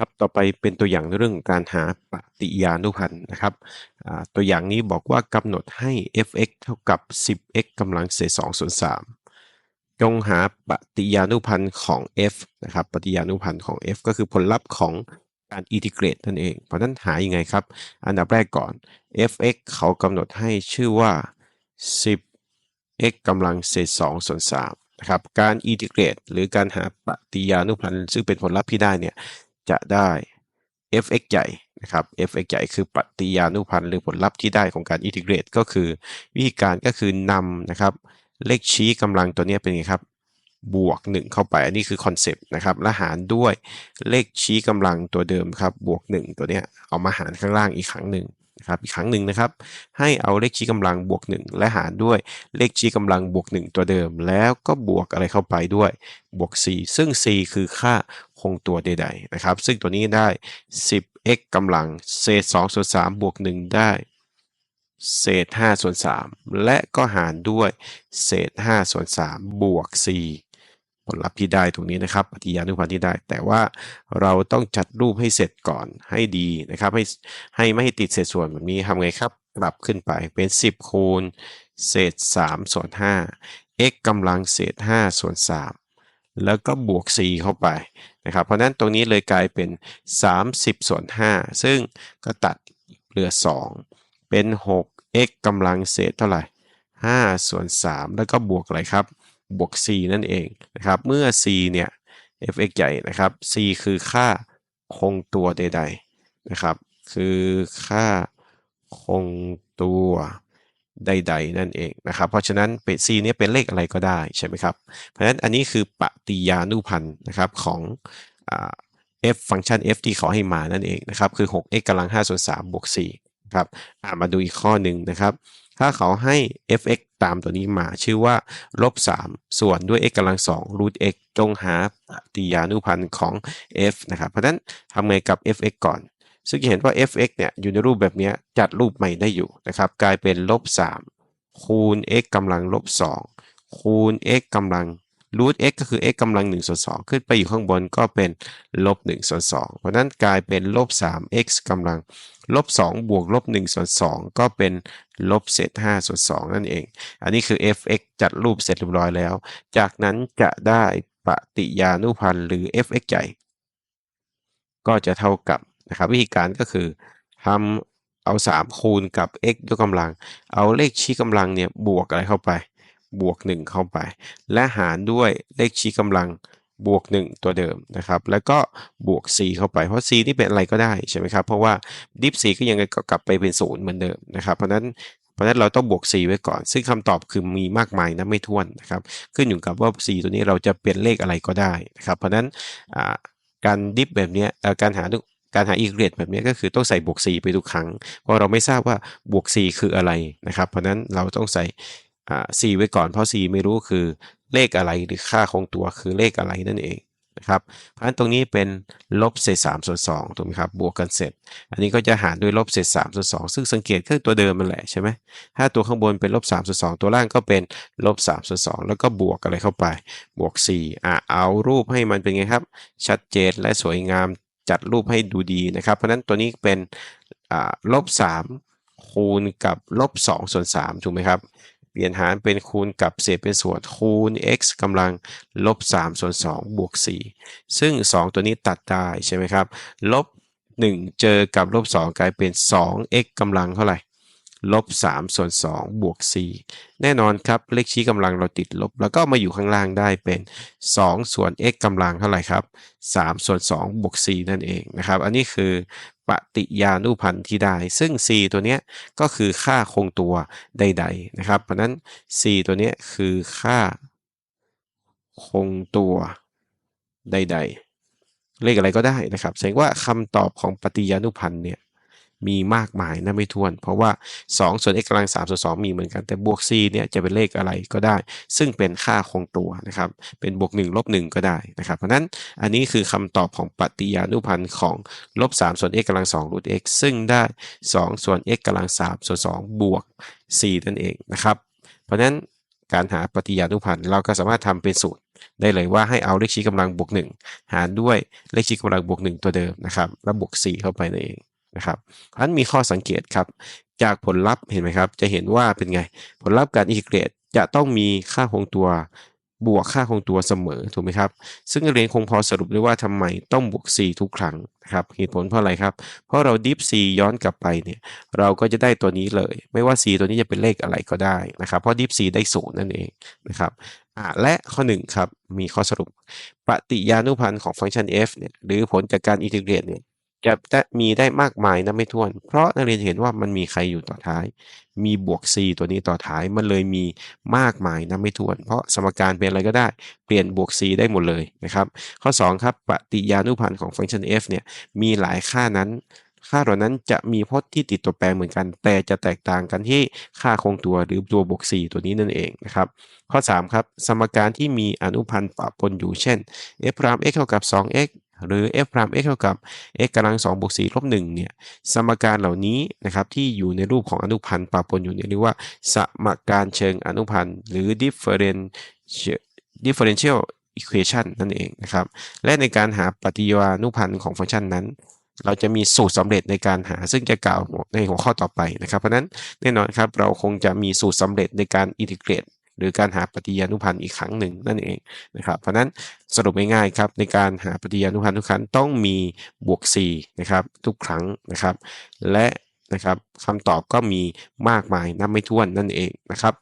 ครับต่อไปเป็นตัวอย่างเรื่องการหาปฏิญานุพันธ์นะครับตัวอย่างนี้บอกว่ากำหนดให้ f(x) เท่ากับ 10x กำลังเศษ2ส่วน3จงหาปฏิญานุพันธ์ของ f นะครับปฏิญานุพันธ์ของ f ก็คือผลลัพธ์ของการอินทิเกรตนั่นเอง เพราะนั้นหายังไงครับ อันดับแรกก่อน f(x) เขากำหนดให้ชื่อว่า 10x กำลังเศษ2ส่วน3นะครับการอินทิเกรตหรือการหาปฏิญานุพันธ์ซึ่งเป็นผลลัพธ์ที่ได้เนี่ย จะได้ f(x) ใหญ่นะครับ f(x) ใหญ่คือปฏิยานุพันธ์หรือผลลัพธ์ที่ได้ของการอินทิเกรตก็คือ วิธีการก็คือนำนะครับเลขชี้กำลังตัวนี้เป็นไงครับบวก 1 เข้าไป อันนี้คือคอนเซปต์นะครับและหารด้วยเลขชี้กำลังตัวเดิมครับบวก 1 ตัวเนี้ยเอามาหารข้างล่างอีกครั้งหนึ่ง นะครับอีกครั้งหนึ่งนะครับ ให้เอาเลขชี้กำลังบวก 1 และหารด้วยเลขชี้กำลังบวก 1 ตัวเดิม แล้วก็บวกอะไรเข้าไปด้วย บวก 4 ซึ่ง 4 คือค่าคงตัวใดๆนะครับ ซึ่งตัวนี้ได้ 10x กำลังเศษ2ส่วน3บวก 1 ได้เศษ5ส่วน3และก็หารด้วยเศษ5ส่วน3บวก 4 ลลัพธ์ที่ได้ตรงนี้นะครับปฏิญานุพันธ์ที่ได้ แต่ว่าเราต้องจัดรูปให้เสร็จก่อนให้ดีนะครับ ให้ให้ไม่ให้ติดเศษส่วนแบบนี้ทำไงครับ กลับขึ้นไปเป็น 10 คูณ เศษ 3 ส่วน 5 x กำลังเศษ 5 ส่วน 3 แล้วก็บวก 4 เข้าไปนะครับ เพราะนั้นตรงนี้เลยกลายเป็น 30 ส่วน 5 ซึ่งก็ตัดเหลือ 2 เป็น 6x กำลังเศษเท่าไหร่5ส่วน 3 แล้วก็บวกอะไรครับ บวก4นั่นเองนะครับ เมื่อ c เนี่ย f(x) ใหญ่นะครับ c คือค่าคงตัวใด ๆนะครับ คือค่าคงตัวใด ๆ นั่นเองนะครับ เพราะฉะนั้นเป็น c เนี่ยเป็นเลขอะไรก็ได้ใช่ไหมครับ เพราะฉะนั้นอันนี้คือปฏิญานุพันธ์นะครับของอ f ฟังก์ชัน f ที่ขาให้มานั่นเองนะครับ คือ 6x กำลัง5ส่วน3บวก4ครับมาดูอีกข้อหนึ่งนะครับ ถ้าเขาให้ f(x) ตามตัวนี้มาชื่อว่าลบ3ส่วนด้วย x กำลัง2 root x จงหาปฏิญานุพันธ์ของ f นะครับเพราะฉะนั้นทำไงกับ f(x) ก่อน ซึ่งจะเห็นว่า f(x) เนี่ยอยู่ในรูปแบบนี้จัดรูปใหม่ได้อยู่นะครับกลายเป็นลบ3คูณ x กำลังลบ2คูณ x กำลัง root x ก็คือ x กำลัง1ส่วน2ขึ้นไปอยู่ข้างบนก็เป็นลบ1ส่วน2เพราะนั้นกลายเป็นลบ 3x กำลัง ลบ2บวกลบ1ส่วน2ก็เป็นลบเศษ5ส่วน2นั่นเอง อันนี้คือ f(x) จัดรูปเสร็จเรียบร้อยแล้ว จากนั้นจะได้ปฏิญานุพันธ์หรือ f(x) ใหญ่ ก็จะเท่ากับนะครับวิธีการก็คือทำเอา 3 คูณกับ x ยกกำลัง เอาเลขชี้กำลังเนี่ยบวกอะไรเข้าไป บวก 1 เข้าไป และหารด้วยเลขชี้กำลัง บวก 1 ตัวเดิมนะครับ แล้วก็บวก4เข้าไป เพราะ c นี่เป็นอะไรก็ได้ใช่ไหมครับ เพราะว่าดิฟ c ก็ยังไงก็กลับไปเป็น0เหมือนเดิมนะครับ เพราะนั้นเพราะนั้นเราต้องบวก4ไว้ก่อน ซึ่งคำตอบคือมีมากมายนะไม่ท้วนนะครับ ขึ้นอยู่กับว่า c ตัวนี้เราจะเปลี่ยนเลขอะไรก็ได้นะครับ เพราะนั้นการดิฟแบบนี้การหาการหาอินเกรดแบบนี้ก็คือต้องใส่บวก4ไปทุกครั้ง เพราะเราไม่ทราบว่าบวก4คืออะไรนะครับ เพราะนั้นเราต้องใส่อ่า4ไว้ก่อนเพราะ4ไม่รู้คือ เลขอะไรหรือค่าคงตัวคือเลขอะไรนั่นเองนะครับเพราะฉะนั้นตรงนี้เป็นลบเศษ3ส่วน2ถูกไหมครับบวกกันเสร็จ อันนี้ก็จะหารด้วยลบเศษ3ส่วน2ซึ่งสังเกตก็ตัวเดิมมันแหละใช่ไหมถ้าตัวข้างบนเป็นลบ3ส่วน2ตัวล่างก็เป็นลบ3ส่วน2แล้วก็บวกอะไรเข้าไป บวก4อะเอารูปให้มันเป็นไงครับ ชัดเจนและสวยงามจัดรูปให้ดูดีนะครับ เพราะนั้นตัวนี้เป็นลบ3คูณกับลบ2ส่วน3ถูกไหมครับ ลี่ยนหารเป็นคูณกับเศษเป็นส่วนคูณ x กำลังลบ3ส่วน2บวก4ซึ่ง 2 ตัวนี้ตัดได้ใช่ไหมครับลบ1 เจอกับลบ2กลายเป็น 2x กำลังเท่าไหร่ลบ3ส่วน2บวก4แน่นอนครับเลขชี้กำลังเราติดลบ แล้วก็มาอยู่ข้างล่างได้เป็น 2 ส่วน x กำลังเท่าไหร่ครับ3ส่วน2บวก4นั่นเองนะครับ อันนี้คือ ปฏิญานุพันธ์ที่ได้ ซึ่ง c ตัวนี้ก็คือค่าคงตัวใดๆนะครับ เพราะนั้น c ตัวนี้คือค่าคงตัวใด ๆ เลขอะไรก็ได้นะครับ แสดงว่าคำตอบของปฏิญานุพันธ์เนี่ย มีมากมายนะไม่ท้วน เพราะว่า 2 ส่วน x กำลัง3ส่วน2มีเหมือนกันแต่บวก c เนี่ยจะเป็นเลขอะไรก็ได้ ซึ่งเป็นค่าคงตัวนะครับเป็นบวก1ลบ1ก็ได้นะครับ เพราะนั้นอันนี้คือคำตอบของปฏิญานุพันธ์ของลบ3ส่วน x กำลัง2รูท x ซึ่งได้ 2 ส่วน x กำลัง3ส่วน2บวก c นั่นเองนะครับ เพราะนั้นการหาปฏิญานุพันธ์เราก็สามารถทำเป็นสูตรได้เลยว่าให้เอาเลขชี้กำลังบวก1หารด้วยเลขชี้กำลังบวก1ตัวเดิมนะครับแล้วบวก4เข้าไปนั่นเอง นะครับเพราะฉะนั้นมีข้อสังเกตครับ จากผลลัพธ์เห็นไหมครับ จะเห็นว่าเป็นไง ผลลัพธ์การอินทิเกรตจะต้องมีค่าคงตัวบวกค่าคงตัวเสมอถูกไหมครับ ซึ่งเรียนคงพอสรุปได้ว่าทำไมต้องบวก c ทุกครั้งนะครับเหตุผลเพราะอะไรครับ เพราะเราดิฟ c ย้อนกลับไปเนี่ยเราก็จะได้ตัวนี้เลย ไม่ว่า c ตัวนี้จะเป็นเลขอะไรก็ได้นะครับเพราะดิฟ c ได้ศูนย์นั่นเองนะครับอ่าและข้อ1ครับมีข้อสรุป ปฏิญานุพันธ์ของฟังก์ชัน f เนี่ยหรือผลจากการอินทิเกรตเนี่ย จะได้มีได้มากมายนะไม่ถ้วน เพราะนักเรียนเห็นว่ามันมีใครอยู่ต่อท้าย มีบวก c ตัวนี้ต่อท้ายมันเลยมีมากมายนะไม่ถ้วน เพราะสมการเป็นอะไรก็ได้เปลี่ยนบวก c ได้หมดเลยนะครับ ข้อ 2 ครับปฏิญานุพันธ์ของฟังก์ชัน f เนี่ยมีหลายค่านั้น ค่าเหล่านั้นจะมีพจน์ที่ติดตัวแปรเหมือนกัน แต่จะแตกต่างกันที่ค่าคงตัวหรือตัวบวก c ตัวนี้นั่นเองนะครับข้อ 3 ครับ สมการที่มีอนุพันธ์ปะปนอยู่เช่น f พราม x เท่ากับ 2x หรือ f พราม x เท่ากับ x กำลัง2บวก4ลบ1เนี่ยสมการเหล่านี้นะครับที่อยู่ในรูปของอนุพันธ์ปะปนอยู่เนี่ยเรียกว่า สมการเชิงอนุพันธ์ หรือ differential differential equation นั่นเองนะครับ และในการหาปฏิยานุพันธ์ของฟังก์ชันนั้น เราจะมีสูตรสำเร็จในการหาซึ่งจะกล่าวในหัวข้อต่อไปนะครับ เพราะฉะนั้นแน่นอนครับเราคงจะมีสูตรสำเร็จในการอินทิเกรต หรือการหาปฏิยานุพันธ์อีกครั้งหนึ่งนั่นเองนะครับ เพราะนั้นสรุปง่ายๆครับในการหาปฏิยานุพันธ์ทุกครั้งต้องมีบวก4นะครับทุกครั้งนะครับ และนะครับคำตอบก็มีมากมายนับไม่ถ้วนนั่นเองนะครับ